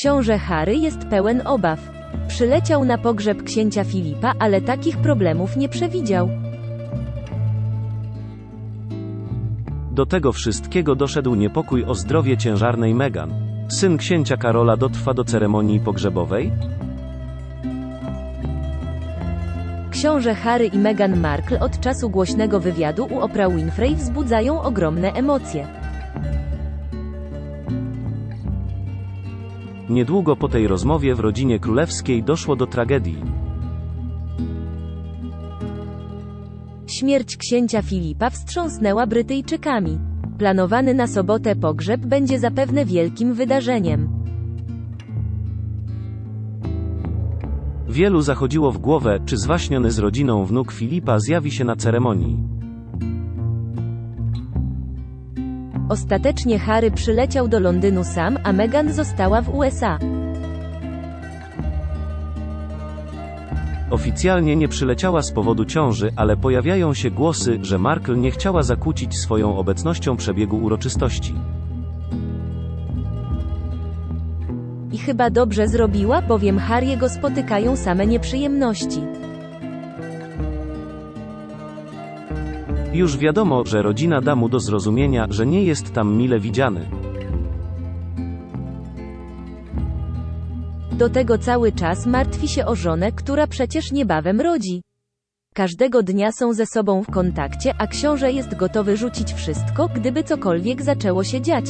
Książę Harry jest pełen obaw. Przyleciał na pogrzeb księcia Filipa, ale takich problemów nie przewidział. Do tego wszystkiego doszedł niepokój o zdrowie ciężarnej Meghan. Syn księcia Karola dotrwa do ceremonii pogrzebowej? Książę Harry i Meghan Markle od czasu głośnego wywiadu u Oprah Winfrey wzbudzają ogromne emocje. Niedługo po tej rozmowie w rodzinie królewskiej doszło do tragedii. Śmierć księcia Filipa wstrząsnęła Brytyjczykami. Planowany na sobotę pogrzeb będzie zapewne wielkim wydarzeniem. Wielu zachodziło w głowę, czy zwaśniony z rodziną wnuk Filipa zjawi się na ceremonii. Ostatecznie Harry przyleciał do Londynu sam, a Meghan została w USA. Oficjalnie nie przyleciała z powodu ciąży, ale pojawiają się głosy, że Markle nie chciała zakłócić swoją obecnością przebiegu uroczystości. I chyba dobrze zrobiła, bowiem Harry'ego spotykają same nieprzyjemności. Już wiadomo, że rodzina da mu do zrozumienia, że nie jest tam mile widziany. Do tego cały czas martwi się o żonę, która przecież niebawem rodzi. Każdego dnia są ze sobą w kontakcie, a książę jest gotowy rzucić wszystko, gdyby cokolwiek zaczęło się dziać.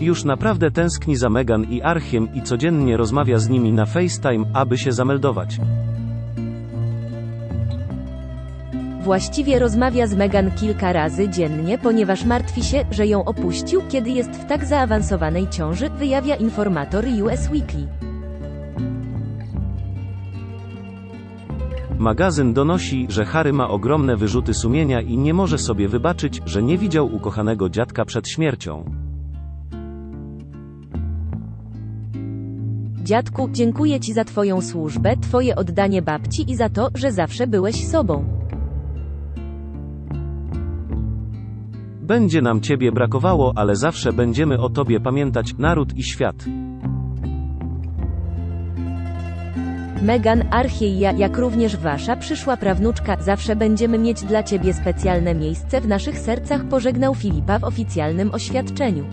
Już naprawdę tęskni za Meghan i Archiem i codziennie rozmawia z nimi na FaceTime, aby się zameldować. Właściwie rozmawia z Meghan kilka razy dziennie, ponieważ martwi się, że ją opuścił, kiedy jest w tak zaawansowanej ciąży, wyjawia informator US Weekly. Magazyn donosi, że Harry ma ogromne wyrzuty sumienia i nie może sobie wybaczyć, że nie widział ukochanego dziadka przed śmiercią. Dziadku, dziękuję Ci za Twoją służbę, Twoje oddanie babci i za to, że zawsze byłeś sobą. Będzie nam ciebie brakowało, ale zawsze będziemy o tobie pamiętać, naród i świat. Meghan, Archie i ja, jak również Wasza przyszła prawnuczka, zawsze będziemy mieć dla Ciebie specjalne miejsce w naszych sercach, pożegnał Filipa w oficjalnym oświadczeniu.